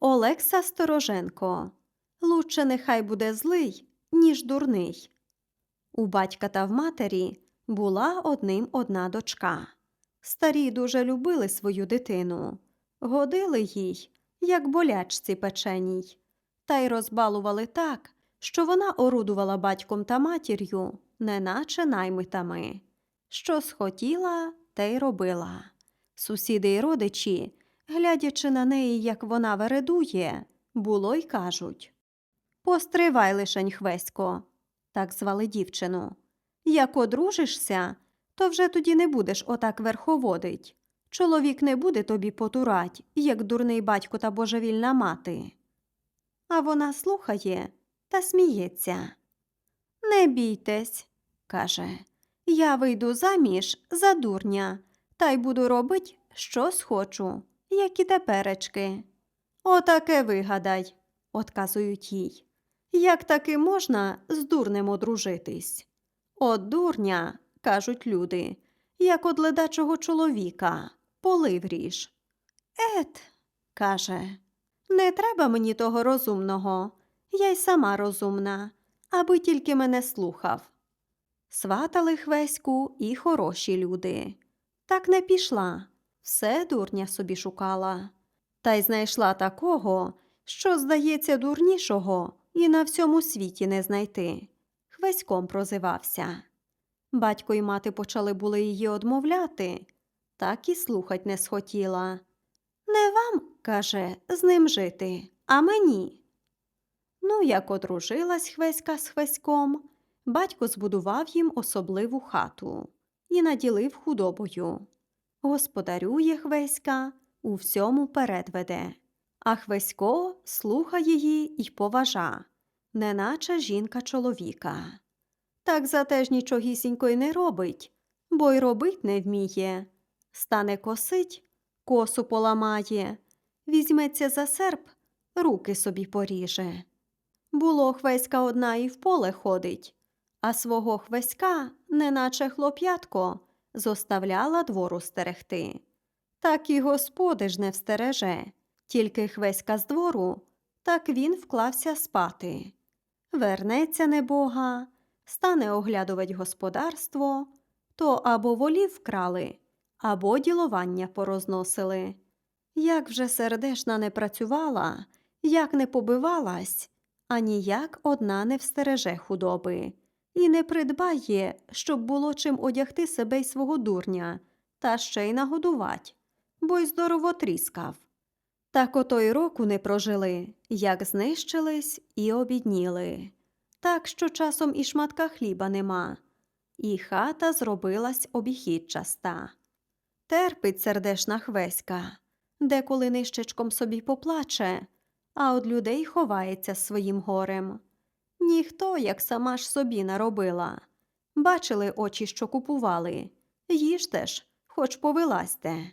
Олекса Стороженко. Лучше нехай буде злий, ніж дурний. У батька та в матері була одним одна дочка. Старі дуже любили свою дитину, годили їй, як болячці печеній, та й розбалували так, що вона орудувала батьком та матір'ю, неначе наймитами. Що схотіла, те й робила. Сусіди й родичі, глядячи на неї, як вона вередує, було й кажуть Постривай лишень, Хвесько, так звали дівчину. Як одружишся, то вже тоді не будеш отак верховодить. Чоловік не буде тобі потурать, як дурний батько та божевільна мати. А вона слухає та сміється. Не бійтесь, каже, я вийду заміж за дурня, та й буду робить, що схочу, як і теперечки. Отаке вигадай, отказують їй. Як таки можна з дурнем одружитись? От дурня, кажуть люди, як од ледачого чоловіка, полив ріж. Ет, каже, не треба мені того розумного, я й сама розумна, аби тільки мене слухав. Сватали хвеську і хороші люди. Так не пішла, все дурня собі шукала. Та й знайшла такого, що, здається, дурнішого і на всьому світі не знайти. Хвеськом прозивався. Батько й мати почали були її одмовляти, так і слухать не схотіла. Не вам, каже, з ним жити, а мені. Ну, як одружилась Хвеська з Хвеськом, батько збудував їм особливу хату і наділив худобою. Господарює Хвеська, у всьому передведе, а Хвесько слухає її й поважа, неначе жінка чоловіка. Так зате ж нічогісінько й не робить, бо й робить не вміє. Стане косить, косу поламає, візьметься за серп, руки собі поріже. Було хвеська одна і в поле ходить, а свого хвеська, неначе хлоп'ятко, зоставляла двору стерегти. Так і господи ж не встереже, тільки хвеська з двору, так він вклався спати. Вернеться небога, стане оглядувати господарство, то або волів вкрали, або ділування порозносили. Як вже сердешна не працювала, як не побивалась, аніяк одна не встереже худоби, і не придбає, щоб було чим одягти себе й свого дурня, та ще й нагодувать, бо й здорово тріскав. Так ото й року не прожили, як знищились і обідніли. Так що часом і шматка хліба нема, і хата зробилась обіхідчаста. Терпить сердешна хвеська, деколи нищечком собі поплаче, а од людей ховається своїм горем. Ніхто, як сама ж собі наробила. Бачили очі, що купували. Їжте ж, хоч повилазьте.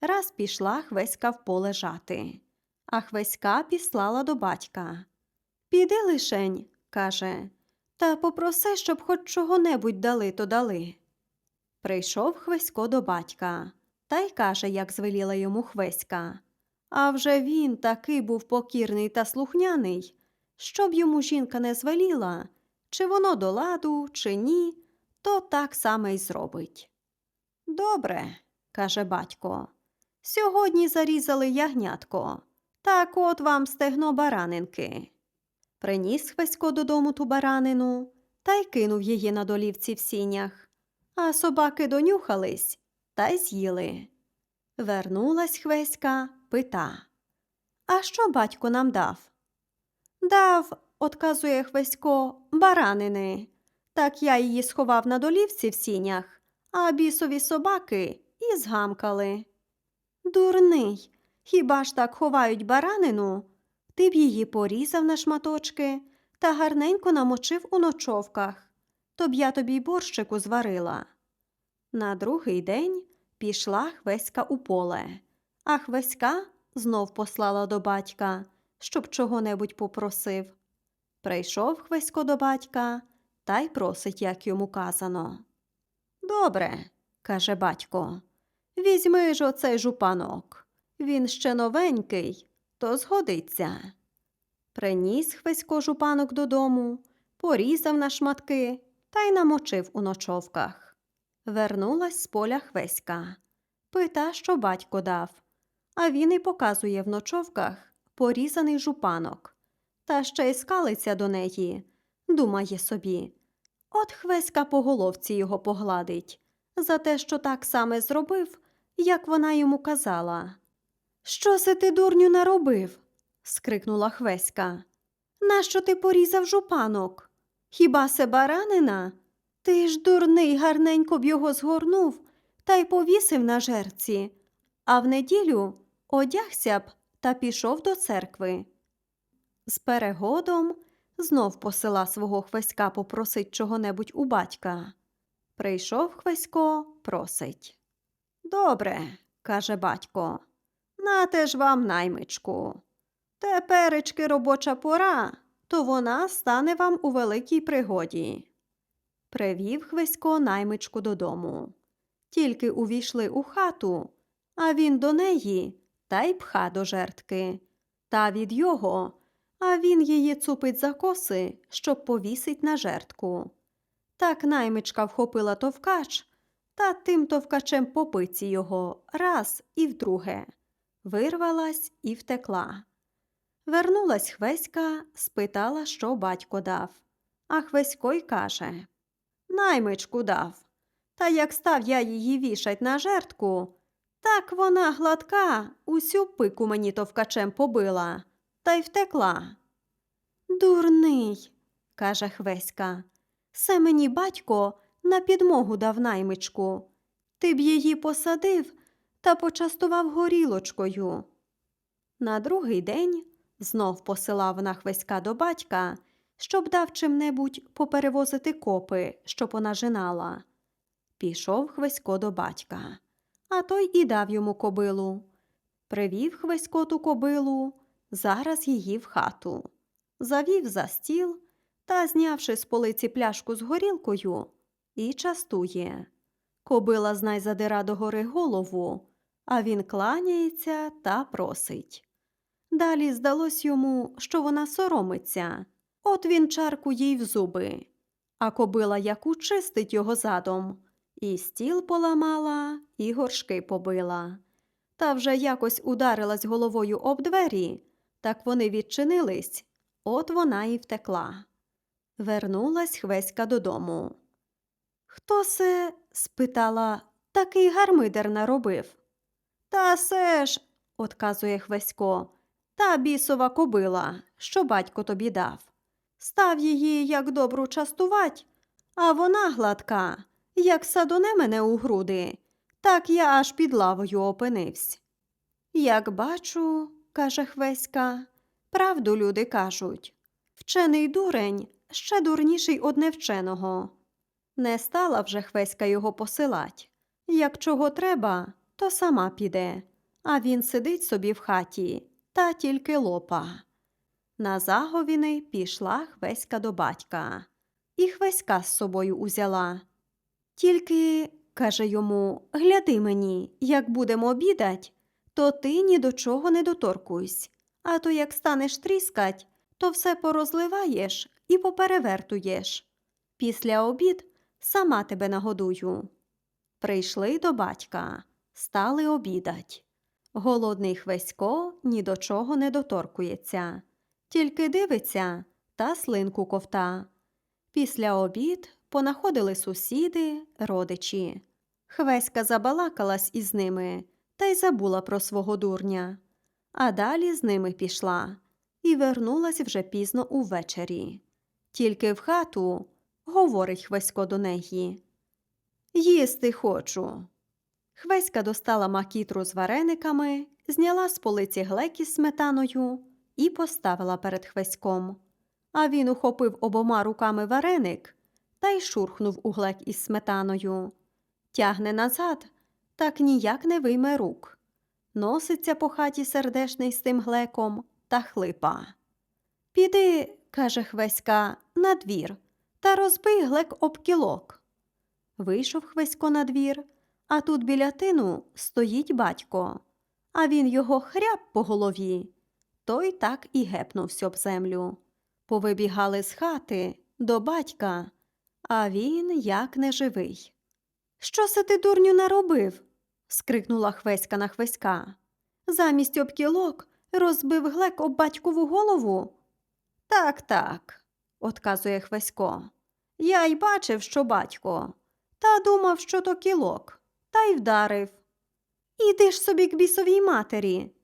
Раз пішла Хвеська в поле жати, а Хвеська післала до батька. Піди лишень, каже, та попроси, щоб хоч чого-небудь дали, то дали. Прийшов Хвесько до батька та й каже, як звеліла йому Хвеська. А вже він такий був покірний та слухняний, щоб йому жінка не звеліла, чи воно до ладу, чи ні, то так саме й зробить. Добре, каже батько. Сьогодні зарізали ягнятко. Так от вам стегно баранинки. Приніс Хвесько додому ту баранину та й кинув її на долівці в сінях, а собаки донюхались та й з'їли. Вернулась Хвеська, пита. А що батько нам дав? Дав, отказує Хвесько, баранини. Так я її сховав на долівці в сінях, а бісові собаки і згамкали. Дурний, хіба ж так ховають баранину? Ти б її порізав на шматочки та гарненько намочив у ночовках, то б я тобі борщику зварила. На другий день пішла Хвеська у поле, а Хвеська знов послала до батька, щоб чого-небудь попросив. Прийшов Хвесько до батька та й просить, як йому казано. Добре, каже батько, візьми ж оцей жупанок. Він ще новенький, то згодиться. Приніс Хвесько жупанок додому, порізав на шматки та й намочив у ночовках. Вернулась з поля Хвеська. Пита, що батько дав, а він і показує в ночовках порізаний жупанок. Та ще й скалиться до неї, думає собі. От Хвеська по головці його погладить за те, що так саме зробив, як вона йому казала. Що се ти, дурню, наробив? скрикнула Хвеська. Нащо ти порізав жупанок? Хіба се баранина? Ти ж дурний гарненько б його згорнув та й повісив на жерці, а в неділю одягся б та пішов до церкви. З перегодом знов посила свого Хвеська попросить чого-небудь у батька. Прийшов Хвесько, просить. Добре, каже батько, нате ж вам наймичку. Теперечки робоча пора, то вона стане вам у великій пригоді. Привів Хвесько наймичку додому. Тільки увійшли у хату, а він до неї та й пха до жертки. Та від його, а він її цупить за коси, щоб повісить на жертку. Так наймичка вхопила товкач, та тим товкачем по пиці його раз і вдруге. Вирвалась і втекла. Вернулась Хвеська, спитала, що батько дав. А Хвесько й каже Наймичку дав. Та як став я її вішать на жертку, так вона гладка, усю пику мені товкачем побила, та й втекла. Дурний, каже Хвеська, се мені батько на підмогу дав наймичку. Ти б її посадив та почастував горілочкою. На другий день знов посилав на Хвеська до батька, щоб дав чим-небудь поперевозити копи, що понажинала. Пішов Хвесько до батька, а той і дав йому кобилу. Привів Хвесько ту кобилу, зараз її в хату. Завів за стіл та, знявши з полиці пляшку з горілкою, і частує. Кобила знай задира догори голову, а він кланяється та просить. Далі здалось йому, що вона соромиться, от він чарку їй в зуби, а кобила яку чистить його задом, і стіл поламала, і горшки побила. Та вже якось ударилась головою об двері, так вони відчинились, от вона і втекла. Вернулась Хвеська додому. Хто се? спитала, такий гармидер наробив. Та се ж, отказує Хвесько, та бісова кобила, що батько тобі дав. Став її, як добру частувать, а вона гладка, як садоне мене у груди, так я аж під лавою опинився. Як бачу, каже Хвеська, правду люди кажуть. Вчений дурень ще дурніший од невченого. Не стала вже Хвеська його посилать. Як чого треба, то сама піде, а він сидить собі в хаті та тільки лопа. На заговіни пішла Хвеська до батька, і Хвеська з собою узяла. Тільки, каже йому, гляди мені, як будемо обідать, то ти ні до чого не доторкуйсь, а то як станеш тріскать, то все порозливаєш і поперевертуєш. Після обід сама тебе нагодую. Прийшли до батька, стали обідать. Голодний Хвесько ні до чого не доторкується, тільки дивиться та слинку ковта. Після обід понаходили сусіди, родичі. Хвеська забалакалась із ними та й забула про свого дурня. А далі з ними пішла і вернулась вже пізно увечері. Тільки в хату говорить Хвесько до неї. Їсти хочу. Хвеська достала макітру з варениками, зняла з полиці глек із сметаною і поставила перед Хвеськом. А він ухопив обома руками вареник та й шурхнув у глек із сметаною. Тягне назад, так ніяк не вийме рук. Носиться по хаті сердешний з тим глеком та хлипа. Піди, каже Хвеська, на двір та розбий глек об кілок. Вийшов Хвесько на двір, а тут біля тину стоїть батько, а він його хряб по голові. Той так і гепнувся об землю. Повибігали з хати до батька, а він як неживий. Що се ти, дурню, наробив? скрикнула Хвеська на Хвеська. Замість обкілок розбив глек об батькову голову. Так, так, отказує Хвесько. Я й бачив, що батько, та думав, що то кілок, та й вдарив. Іди ж собі к бісовій матері,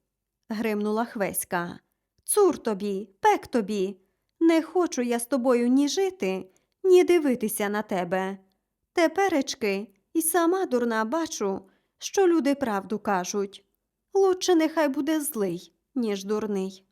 гримнула Хвеська. Цур тобі, пек тобі. Не хочу я з тобою ні жити, ні дивитися на тебе. Теперечки і сама дурна бачу, що люди правду кажуть. Лучше нехай буде злий, ніж дурний.